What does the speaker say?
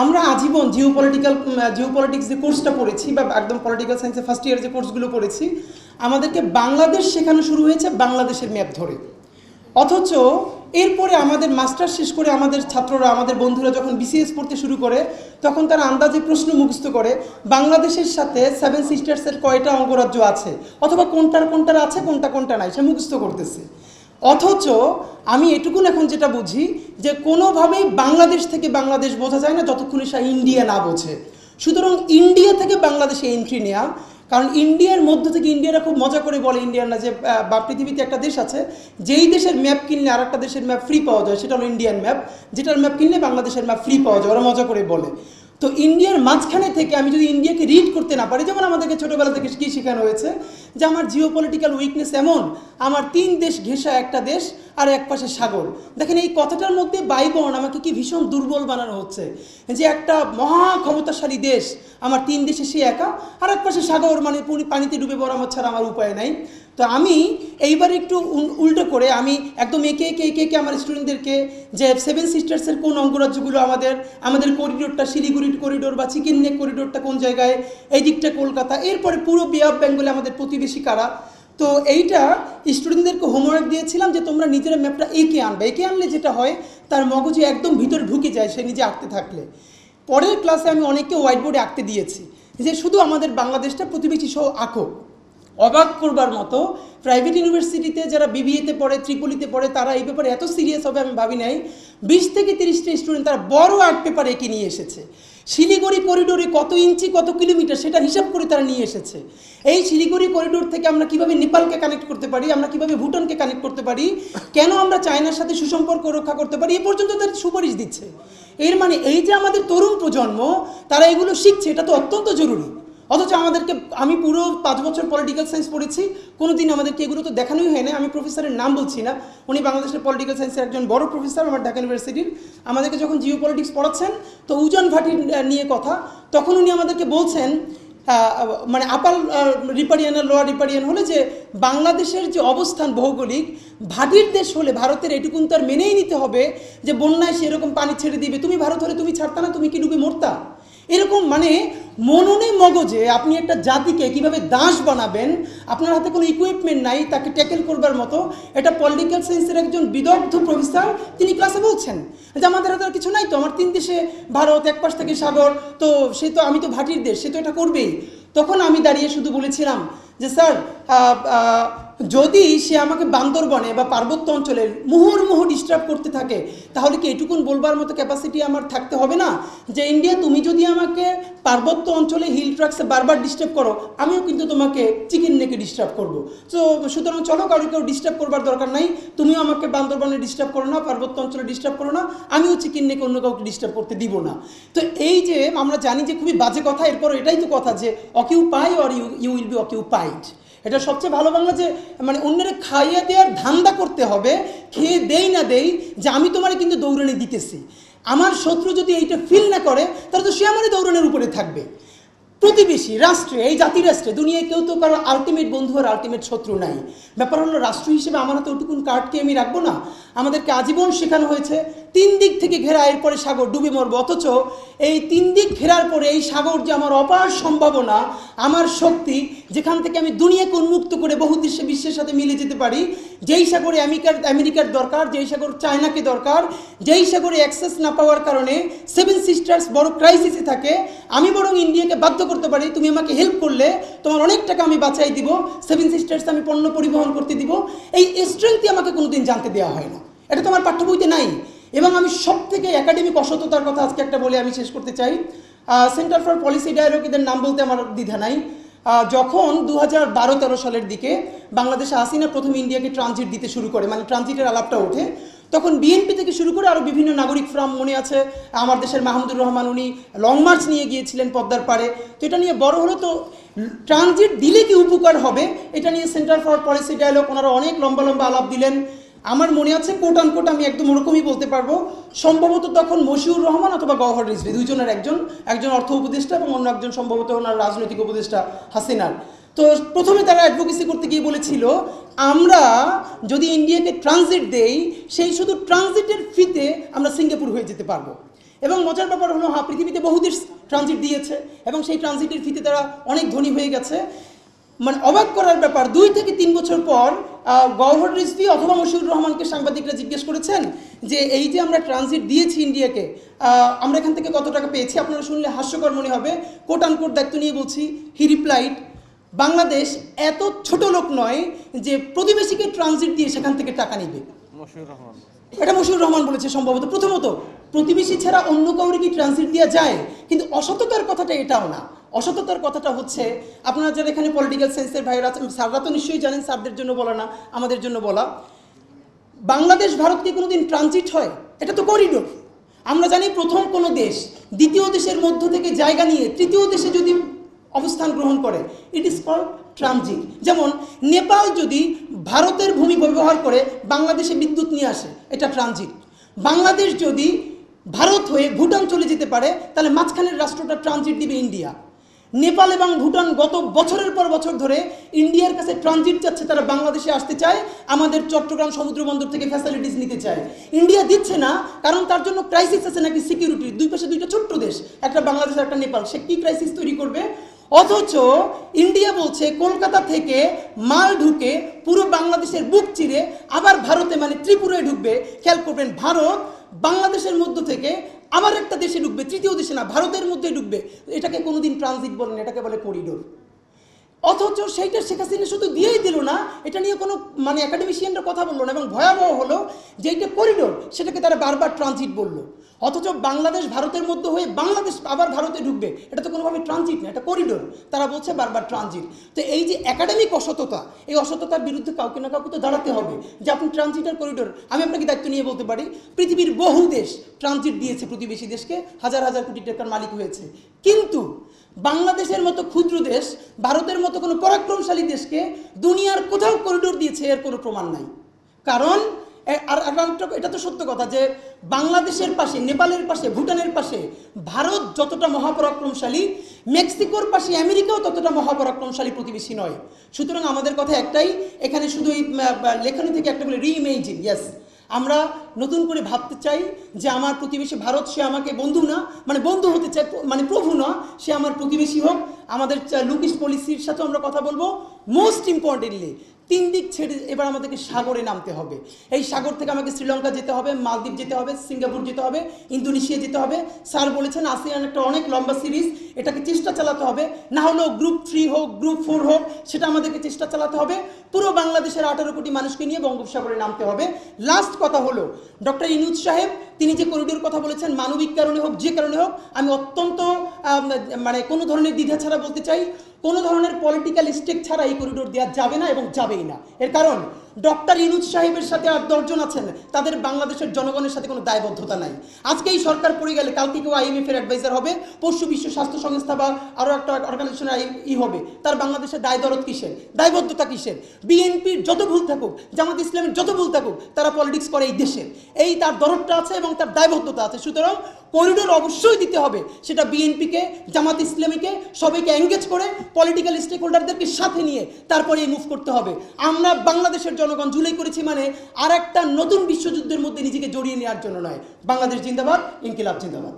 আমরা আজীবন Jio political Jio politics যে কোর্সটা পড়েছি বা একদম পলিটিক্যাল সায়েন্সে ফার্স্ট ইয়ার যে কোর্সগুলো পড়েছি, আমাদেরকে বাংলাদেশ শেখানো শুরু হয়েছে বাংলাদেশের ম্যাপ ধরে। অথচ এরপরে আমাদের মাস্টার শেষ করে আমাদের ছাত্ররা, আমাদের বন্ধুরা যখন বিসিএস পড়তে শুরু করে, তখন তারা আন্দাজে প্রশ্ন মুখস্থ করে, বাংলাদেশের সাথে সেভেন সিস্টার্সের কয়টা অঙ্গরাজ্য আছে? অথবা কোনটার কোনটার আছে, কোনটা কোনটা নাই, সে মুখস্থ করতেছে। অথচ আমি এটুকুন এখন যেটা বুঝি যে কোনোভাবেই বাংলাদেশ থেকে বাংলাদেশ বোঝা যায় না যতক্ষণে সে ইন্ডিয়া না বোঝে। সুতরাং ইন্ডিয়া থেকে বাংলাদেশে এন্ট্রি নেওয়া কারণ ইন্ডিয়ার মধ্য থেকে ইন্ডিয়ারা খুব মজা করে বলে ইন্ডিয়ানরা যে বা পৃথিবীতে একটা দেশ আছে, যেই দেশের ম্যাপ কিনলে আর একটা দেশের ম্যাপ ফ্রি পাওয়া যায়, সেটা হলো ইন্ডিয়ান ম্যাপ যেটার ম্যাপ কিনলে বাংলাদেশের ম্যাপ ফ্রি পাওয়া যায়, ওরা মজা করে বলে। তো ইন্ডিয়ার মাঝখানে থেকে আমি যদি ইন্ডিয়াকে রিড করতে না পারি, যেমন আমাদেরকে ছোটোবেলা থেকে কী শেখানো হয়েছে? যে আমার জিও পলিটিক্যাল উইকনেস এমন, আমার তিন দেশ ঘেঁষা একটা দেশ আর এক পাশে সাগর। দেখেন এই কথাটার মধ্যে বাইবন আমাকে কি ভীষণ দুর্বল বানানো হচ্ছে। যে একটা মহা ক্ষমতাশালী দেশ, আমার তিন দেশে সে একা, আর এক পাশে সাগর মানে পানিতে ডুবে বরামত ছাড়া আমার উপায় নাই। তো আমি এইবার একটু উল্টো করে আমি একদম একে একে একে একে আমার স্টুডেন্টদেরকে যে সেভেন সিস্টার্সের কোন অঙ্গরাজ্যগুলো আমাদের আমাদের করিডোরটা শিলিগুড়ি করিডোর বা চিকেন নেক করিডোরটা কোন জায়গায়, এই দিকটা কলকাতা, এরপরে পুরো বে অফ বেঙ্গলে আমাদের প্রতিবেশী কারা? তো এইটা স্টুডেন্টদেরকে হোমওয়ার্ক দিয়েছিলাম যে তোমরা নিজেরা ম্যাপটা এঁকে আনবে। এঁকে আনলে যেটা হয়, তার মগজে একদম ভিতর ঢুকে যায় সে নিজে আঁকতে থাকলে। পরের ক্লাসে আমি অনেককে হোয়াইট বোর্ডে আঁকতে দিয়েছি। যে শুধু আমাদের বাংলাদেশটা প্রতিবেশী সহ আঁকো। অবাক করবার মতো প্রাইভেট ইউনিভার্সিটিতে যারা বিবিএতে পড়ে ত্রিপলিতে পড়ে, তারা এই ব্যাপারে এত সিরিয়াস হবে আমি ভাবি নাই। বিশ থেকে তিরিশটা স্টুডেন্ট তারা বড় আর্ট পেপার এঁকে নিয়ে এসেছে? শিলিগুড়ি করিডোরে কত ইঞ্চি, কত কিলোমিটার, সেটা হিসাব করে তারা নিয়ে এসেছে। এই শিলিগুড়ি করিডোর থেকে আমরা কীভাবে নেপালকে কানেক্ট করতে পারি, আমরা কীভাবে ভুটানকে কানেক্ট করতে পারি, কেন আমরা চায়নার সাথে সুসম্পর্ক রক্ষা করতে পারি, এ পর্যন্ত তাদের সুপারিশ দিচ্ছে। এর মানে এই যে আমাদের তরুণ প্রজন্ম, তারা এগুলো শিখছে, এটা তো অত্যন্ত জরুরি। অথচ আমাদেরকে, আমি পুরো পাঁচ বছর পলিটিক্যাল সায়েন্স পড়েছি কোনো দিন আমাদেরকে এগুলো তো দেখানোই হয় না আমি প্রফেসরের নাম বলছি না। উনি বাংলাদেশের পলিটিক্যাল সায়েন্সের একজন বড় প্রফেসর আমার ঢাকা ইউনিভার্সিটির আমাদেরকে যখন জিও পলিটিক্স পড়াচ্ছেন, তো উজন ভাটির নিয়ে কথা, তখন উনি আমাদেরকে বলছেন মানে আপাল রিপারিয়ান আর লোয়ার রিপারিয়ান হলে যে বাংলাদেশের যে অবস্থান ভৌগোলিক, ভাটির দেশ হলে ভারতের এটুকুন তার মেনেই নিতে হবে যে বন্যায় সেরকম পানি ছেড়ে দিবে। তুমি ভারত হলে তুমি ছাড়তা না, তুমি কি ডুবে মরতা? এরকম মানে মননে মগজে আপনি একটা জাতিকে কীভাবে দাস বানাবেন, আপনার হাতে কোনো ইকুইপমেন্ট নাই, তাকে ট্যাকেল করবার মতো, এটা পলিটিক্যাল সায়েন্সের একজন বিদগ্ধ প্রফেসর তিনি ক্লাসে বলছেন যে, আমাদের হাতে কিছু নাই তো, আমার তিন দেশে ভারত, এক পাশ থেকে সাগর, তো সে তো, আমি তো ভাটির দেশ, সে তো এটা করবেই। তখন আমি দাঁড়িয়ে শুধু বলেছিলাম যে, স্যার যদি সে আমাকে বান্দরবনে বা পার্বত্য অঞ্চলের মুহুর্মুহু ডিস্টার্ব করতে থাকে, তাহলে কি এটুকুন বলবার মতো ক্যাপাসিটি আমার থাকতে হবে না? যে ইন্ডিয়া তুমি যদি আমাকে পার্বত্য অঞ্চলে হিল ট্রাক্সে বারবার ডিস্টার্ব করো, আমিও কিন্তু তোমাকে চিকেন নেকে ডিস্টার্ব করব। তো সুতরাং চলো, কারও কেউ ডিস্টার্ব করবার দরকার নাই। তুমিও আমাকে বান্দরবনে ডিস্টার্ব করো না, পার্বত্য অঞ্চলে ডিস্টার্ব করো না, আমিও চিকেন নেকে অন্য কাউকে ডিস্টার্ব করতে দিব না। তো এই যে আমরা জানি যে খুবই বাজে কথা এরপর এটাই তো কথা যে occupy or you you will be occupied এটা সবচেয়ে ভালো বাংলা যে মানে অন্যরা খাইয়ে দেওয়ার ধান্দা করতে হবে, খেয়ে দেই না দেই, যে আমি তোমারে কিন্তু দৌড়ানি দিতেছি। আমার শত্রু যদি এইটা ফিল না করে, তাহলে তো সে আমারই দৌড়ানোর উপরে থাকবে। প্রতিবেশী রাষ্ট্রে, এই জাতি রাষ্ট্রে, দুনিয়ায় কেউ তো কারও আলটিমেট বন্ধু আর আলটিমেট শত্রু নাই। ব্যাপার হলো রাষ্ট্র হিসেবে আমার হাতে ওটুকুন কার্ডকে আমি রাখব না? আমাদেরকে আজীবন শেখানো হয়েছে, তিন দিক থেকে ঘেরা এরপরে সাগর ডুবে মরবো। অথচ এই তিন দিক ঘেরার পরে এই সাগর যে আমার অপার সম্ভাবনা, আমার শক্তি, যেখান থেকে আমি দুনিয়াকে উন্মুক্ত করে বহু দেশে বিশ্বের সাথে মিলে যেতে পারি, যেই সাগরে আমেরিকার আমেরিকার দরকার, যেই সাগর চায়নাকে দরকার, যেই সাগরে অ্যাক্সেস না পাওয়ার কারণে সেভেন সিস্টার্স বড় ক্রাইসিসে থাকে। আমি বরং ইন্ডিয়াকে বাধ্য করতে পারি, তুমি আমাকে হেল্প করলে তোমার অনেক টাকা আমি বাঁচাই দিব সেভেন সিস্টার্স আমি পণ্য পরিবহন করতে দিব। এই স্ট্রেংথই আমাকে কোনোদিন জানতে দেওয়া হয় না। এটা তোমার পাঠ্য বইতে নাই। এবং আমি সব থেকে একাডেমিক অসততার কথা আজকে একটা বলে আমি শেষ করতে চাই। সেন্টার ফর পলিসি ডায়ালগ এদের নাম বলতে আমার দ্বিধা নাই। যখন দু হাজার বারো, তেরো সালের দিকে বাংলাদেশে হাসিনা প্রথম ইন্ডিয়াকে ট্রানজিট দিতে শুরু করে মানে ট্রানজিটের আলাপটা ওঠে, তখন বিএনপি থেকে শুরু করে আরও বিভিন্ন নাগরিক ফ্রাম মনে আছে, আমার দেশের মাহমুদুর রহমান উনি লং মার্চ নিয়ে গিয়েছিলেন পদ্মার পাড়ে, তো এটা নিয়ে বড় হলো তো ট্রানজিট দিলে কি উপকার হবে, এটা নিয়ে সেন্টার ফর পলিসি ডায়ালগ ওনারা অনেক লম্বা লম্বা আলাপ দিলেন আমার মনে আছে কোট আনকোট আমি একদম ওরকমই বলতে পারব। সম্ভবত তখন মশিউর রহমান অথবা গওহর রিজভি, দুইজনের একজন একজন অর্থ উপদেষ্টা এবং অন্য একজন সম্ভবত ওনার রাজনৈতিক উপদেষ্টা হাসিনার। তো প্রথমে তারা অ্যাডভোকেসি করতে গিয়ে বলেছিল, আমরা যদি ইন্ডিয়াকে ট্রানজিট দেই, সেই শুধু ট্রানজিটের ফিতে আমরা সিঙ্গাপুর হয়ে যেতে পারব। এবং মজার ব্যাপার হলো হ্যাঁ পৃথিবীতে বহু দেশ ট্রানজিট দিয়েছে এবং সেই ট্রানজিটের ফিতে তারা অনেক ধনী হয়ে গেছে। মানে অবাক করার ব্যাপার, দুই থেকে তিন বছর পর আহ, গওহর রিজভি অথবা মশিউর রহমানকে সাংবাদিকরা জিজ্ঞেস করেছেন যে এই যে আমরা ট্রানজিট দিয়েছি ইন্ডিয়াকে আমরা এখান থেকে কত টাকা পেয়েছি? আপনারা শুনলে হাস্যকর মনে হবে। কোট আনকোট দায়িত্ব নিয়ে বলছি হি রিপ্লাইড বাংলাদেশ এত ছোট লোক নয় যে প্রতিবেশীকে ট্রানজিট দিয়ে সেখান থেকে টাকা নেবে। এটা মশিউর রহমান বলেছে সম্ভবত। প্রথমত প্রতিবেশী ছাড়া অন্য কাউরে কি ট্রানজিট দেওয়া যায়? কিন্তু অসততার কথাটা এটাও না। অসততার কথাটা হচ্ছে, আপনারা যারা এখানে পলিটিক্যাল সায়েন্সের আছেন, স্যাররা তো নিশ্চয়ই জানেন, স্যারদের জন্য বলা না, আমাদের জন্য বলা। বাংলাদেশ ভারতকে কোনোদিন ট্রানজিট হয়? এটা তো করিডোর আমরা জানি প্রথম কোনো দেশ, দ্বিতীয় দেশের মধ্য থেকে জায়গা নিয়ে তৃতীয় দেশে যদি অবস্থান গ্রহণ করে ইট ইজ কল্ড ট্রানজিট যেমন, নেপাল যদি ভারতের ভূমি ব্যবহার করে, বাংলাদেশে বিদ্যুৎ নিয়ে আসে, এটা ট্রানজিট বাংলাদেশ যদি ভারত হয়ে ভুটান চলে যেতে পারে, তাহলে মাঝখানের রাষ্ট্রটা ট্রানজিট দিবে ইন্ডিয়া নেপাল এবং ভুটান গত বছরের পর বছর ধরে ইন্ডিয়ার কাছে ট্রানজিট যাচ্ছে, তারা বাংলাদেশে আসতে চায়, আমাদের চট্টগ্রাম সমুদ্র বন্দর থেকে ফ্যাসিলিটিস নিতে চায়। ইন্ডিয়া দিচ্ছে না, কারণ তার জন্য ক্রাইসিস আছে নাকি সিকিউরিটি দুই পাশে দুইটা ছোট্ট দেশ, একটা বাংলাদেশ একটা নেপাল। সে কি ক্রাইসিস তৈরি করবে? অথচ ইন্ডিয়া বলছে, কলকাতা থেকে মাল ঢুকে পুরো বাংলাদেশের বুক চিরে আবার ভারতে মানে ত্রিপুরায় ঢুকবে। খেয়াল করবেন, ভারত বাংলাদেশের মধ্য থেকে আবার একটা দেশে ঢুকবে, তৃতীয় দেশে না, ভারতের মধ্যে ঢুকবে। এটাকে কোনোদিন ট্রানজিট বলেন, এটাকে বলে করিডোর অথচ সেইটা শেখ হাসিনা শুধু দিয়েই দিল না, এটা নিয়ে কোনো মানে একাডেমিশিয়ানরা কথা বলল না এবং ভয়াবহ হলো যে এইটা করিডোর সেটাকে তারা বারবার ট্রানজিট বলল। অথচ বাংলাদেশ ভারতের মধ্যে হয়ে বাংলাদেশ আবার ভারতে ঢুকবে, এটা তো কোনোভাবে ট্রানজিট না, এটা করিডোর তারা বলছে বারবার ট্রানজিট তো এই যে একাডেমিক অসততা, এই অসততার বিরুদ্ধে কাউকে না কাউকে তো দাঁড়াতে হবে যে আপনি ট্রানজিট আর করিডোর আমি আপনাকে দায়িত্ব নিয়ে বলতে পারি, পৃথিবীর বহু দেশ ট্রানজিট দিয়েছে প্রতিবেশী দেশকে, হাজার হাজার কোটি টাকার মালিক হয়েছে। কিন্তু বাংলাদেশের মতো ক্ষুদ্র দেশ, ভারতের মতো কোনো পরাক্রমশালী দেশকে দুনিয়ার কোথাও করিডোর দিয়েছে এর কোনো প্রমাণ নাই। কারণ আর এটা তো সত্য কথা যে বাংলাদেশের পাশে, নেপালের পাশে, ভুটানের পাশে ভারত যতটা মহাপরাক্রমশালী, মেক্সিকোর পাশে আমেরিকাও ততটা মহাপরাক্রমশালী প্রতিবেশী নয়। সুতরাং আমাদের কথা একটাই, এখানে শুধু এই লেখনী থেকে একটা বলে রিইমেজিন ইয়েস আমরা নতুন করে ভাবতে চাই যে আমার প্রতিবেশী ভারত, সে আমাকে বন্ধু না মানে বন্ধু হতে চায় মানে প্রভু না, সে আমার প্রতিবেশী হোক। আমাদের লুকিস পলিসির সাথে আমরা কথা বলব। মোস্ট ইম্পর্টেন্টলি তিন দিক ছেড়ে এবার আমাদেরকে সাগরে নামতে হবে। এই সাগর থেকে আমাকে শ্রীলঙ্কা যেতে হবে, মালদ্বীপ যেতে হবে, সিঙ্গাপুর যেতে হবে, ইন্দোনেশিয়া যেতে হবে। স্যার বলেছেন আসিয়ান একটা অনেক লম্বা সিরিজ, এটাকে চেষ্টা চালাতে হবে। না হলেও গ্রুপ থ্রি হোক গ্রুপ ফোর হোক, সেটা আমাদেরকে চেষ্টা চালাতে হবে। পুরো বাংলাদেশের আঠারো কোটি মানুষকে নিয়ে বঙ্গোপসাগরে নামতে হবে। লাস্ট কথা হলো, ডক্টর ইনুজ সাহেব, তিনি যে করিডোর কথা বলেছেন, মানবিক কারণে হোক, যে কারণে হোক, আমি অত্যন্ত মানে কোনো ধরনের দ্বিধা ছাড়া বলতে চাই। কোনো ধরনের পলিটিক্যাল স্টেক ছাড়া এই করিডোর দেওয়া যাবে না এবং যাবেই না। এর কারণ ডক্টর ইনুজ সাহেবের সাথে আর দশজন আছেন। তাদের বাংলাদেশের জনগণের সাথে কোনো দায়বদ্ধতা নাই। আজকে এই সরকার পড়ে গেলে কালকে কেউ আইএমএফ এর অ্যাডভাইজার হবে, পরশু বিশ্ব স্বাস্থ্য সংস্থা বা আরও একটা অর্গানাইজেশনের ই হবে। তার বাংলাদেশের দায় দরদ কিসের? দায়বদ্ধতা কিসের? বিএনপির যত ভুল থাকুক, জামাত ইসলামের যত ভুল থাকুক, তারা পলিটিক্স করে এই দেশের এই তার দরদটা আছে এবং তার দায়বদ্ধতা আছে। সুতরাং করিডোর অবশ্যই দিতে হবে। সেটা বিএনপিকে জামাত ইসলামীকে, সবাইকে এঙ্গেজ করে পলিটিক্যাল স্টেক হোল্ডারদেরকে সাথে নিয়ে তারপরে এই মুভ করতে হবে। আমরা বাংলাদেশের জনগণ জুলাই করেছি মানে আর একটা নতুন বিশ্বযুদ্ধের মধ্যে নিজেকে জড়িয়ে নেওয়ার জন্য নয়। বাংলাদেশ জিন্দাবাদ, ইনকিলাব জিন্দাবাদ।